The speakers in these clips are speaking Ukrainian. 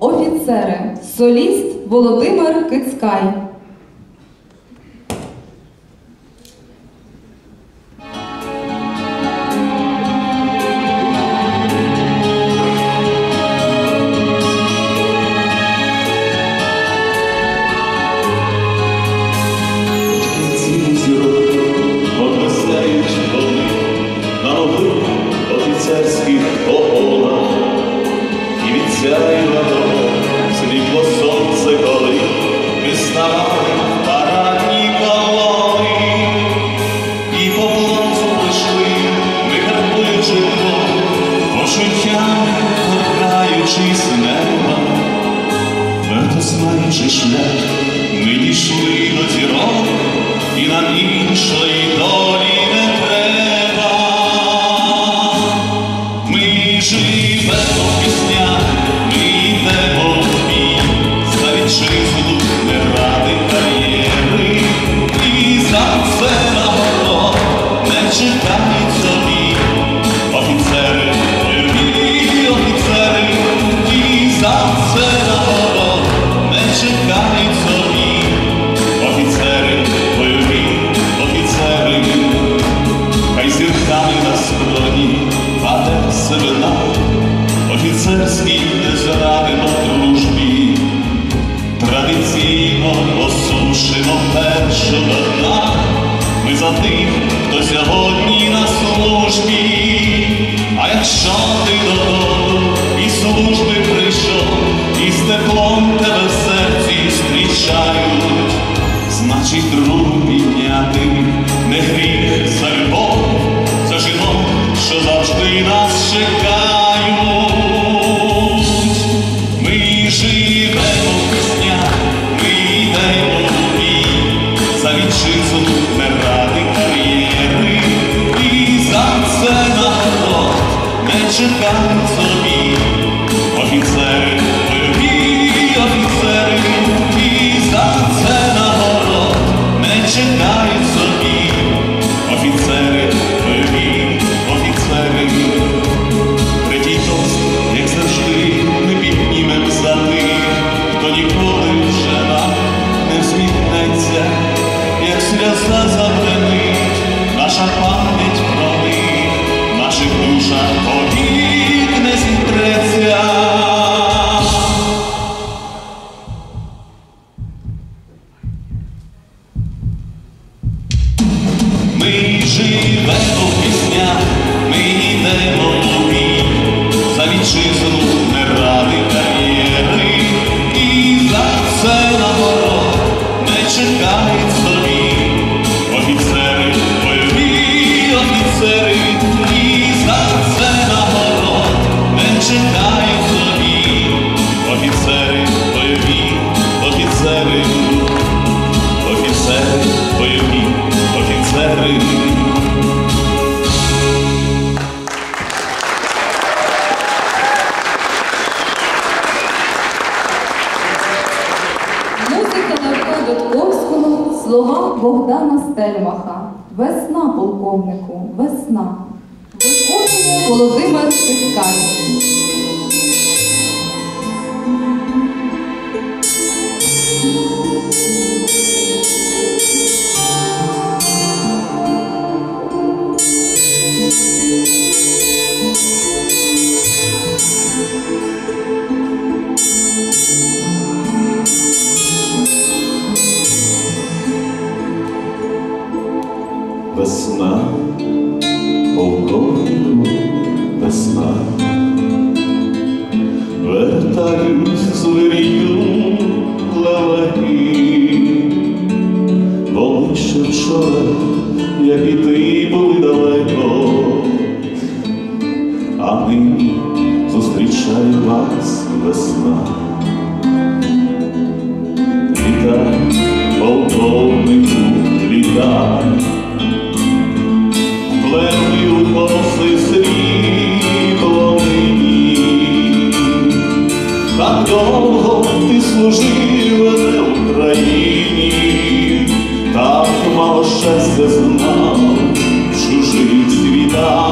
Офіцери, соліст Володимир Кицкай. Почуттями торкаючись неба. Твердо знаючи шлях, ми дійшли до зірок, і нам іншої долі зірками а де семена, офіцерський не зрадимо дружбі. Традиційно осушимо першого дна, ми за тих, хто сьогодні Офіцери, любі офіцери. Третій тост, як завжди, ми піднімем за тих, хто ніколи вже нам не зміниться, як сльоза забренить, наша пам'ять про них, наших душах повік Ми живемо в піснях, ми йдемо у бій, за вітчизну не ради кар'єри, і за це нагород не чекають собі. Офіцери, бойові офіцери, і за це нагород не чекають собі. Офіцери, офіцери. Музика Левка Дудковського, слова Богдана Стельмаха. Весна, полковнику, весна. Виконує Володимир Кицкай. Весна, як і ти були далеко, а нині зустрічає вас весна. Літа, полковнику, літа, довго ти служив не Україні, так мало щастя знав в чужих світах.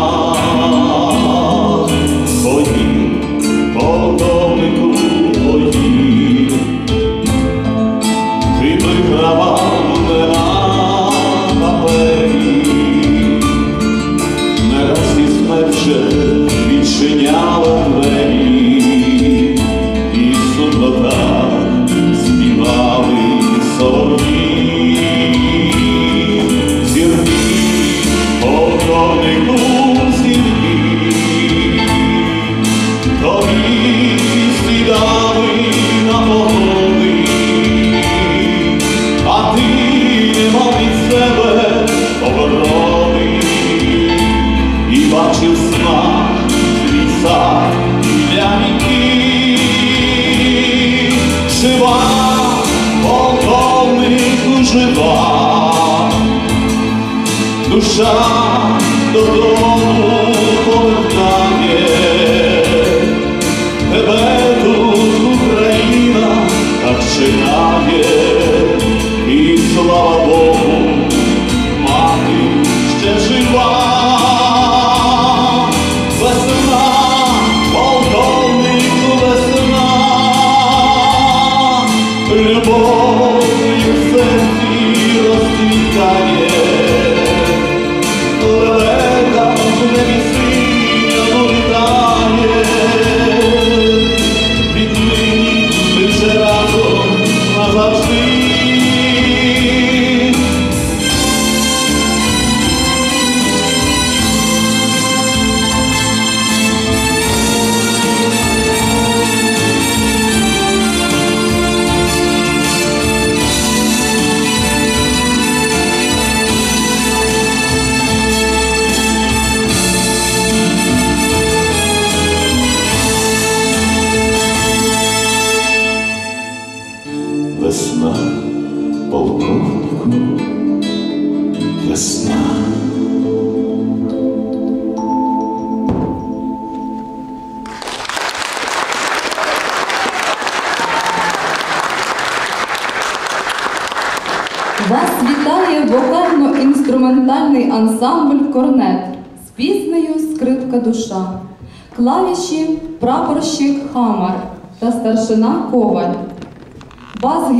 Жива, душа додому повертає, тебе тут Україна так чекає, і слава Богу, мати ще жива. Весна, полковнику весна, любов Вас вітає вокально-інструментальний ансамбль Корнет з піснею Скрипка душа, клавіші прапорщик Хамар та старшина Коваль. Бас